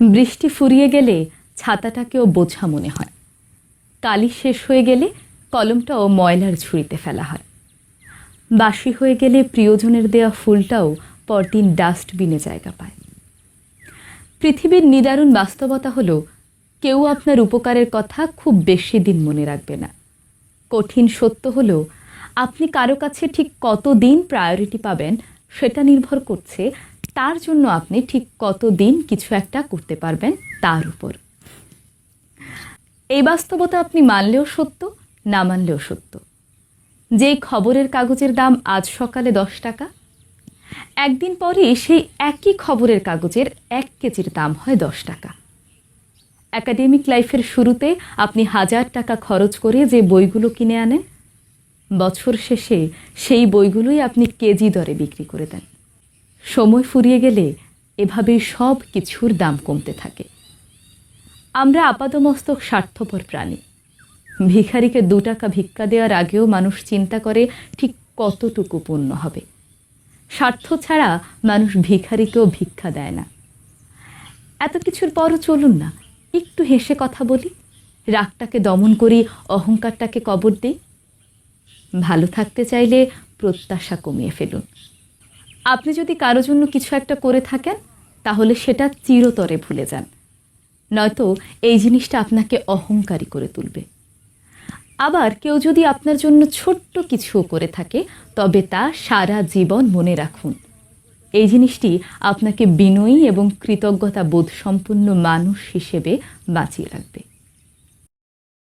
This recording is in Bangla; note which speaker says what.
Speaker 1: বৃষ্টি ফুরিয়ে গেলে ছাতাটাকেও বোঝা মনে হয়। কালি শেষ হয়ে গেলে কলমটাও ময়লার ঝুড়িতে ফেলা হয়। বাসি হয়ে গেলে প্রিয়জনের দেওয়া ফুলটাও পরদিন ডাস্টবিনে জায়গা পায়। পৃথিবীর নিদারুণ বাস্তবতা হলো, কেউ আপনার উপকারের কথা খুব বেশি দিন মনে রাখবে না। কঠিন সত্য হলো, আপনি কারও কাছে ঠিক কতদিন প্রায়োরিটি পাবেন সেটা নির্ভর করছে তার জন্য আপনি ঠিক কত দিন কিছু একটা করতে পারবেন তার উপর। এই বাস্তবতা আপনি মানলেও সত্য, না মানলেও সত্য। যে খবরের কাগজের দাম আজ সকালে দশ টাকা, একদিন পরে সেই একই খবরের কাগজের এক কেজির দাম হয় দশ টাকা। একাডেমিক লাইফের শুরুতে আপনি হাজার টাকা খরচ করে যে বইগুলো কিনে আনেন, বছর শেষে সেই বইগুলোই আপনি কেজি দরে বিক্রি করে দেন। সময় ফুরিয়ে গেলে এভাবেই সব কিছুর দাম কমতে থাকে। আমরা আপাদমস্তক স্বার্থপর প্রাণী। ভিখারিকে দু টাকা ভিক্ষা দেওয়ার আগেও মানুষ চিন্তা করে ঠিক কতটুকু পূর্ণ হবে। স্বার্থ ছাড়া মানুষ ভিখারিকেও ভিক্ষা দেয় না। এত কিছুর পরও চলুন না, একটু হেসে কথা বলি। রাগটাকে দমন করি, অহংকারটাকে কবর দিই। ভালো থাকতে চাইলে প্রত্যাশা কমিয়ে ফেলুন। আপনি যদি কারও জন্য কিছু একটা করে থাকেন, তাহলে সেটা চিরতরে ভুলে যান। নয়তো এই জিনিসটা আপনাকে অহংকারী করে তুলবে। আবার কেউ যদি আপনার জন্য ছোট্ট কিছুও করে থাকে, তবে তা সারা জীবন মনে রাখুন। এই জিনিসটি আপনাকে বিনয়ী এবং কৃতজ্ঞতা বোধ সম্পন্ন মানুষ হিসেবে বাঁচিয়ে রাখবে।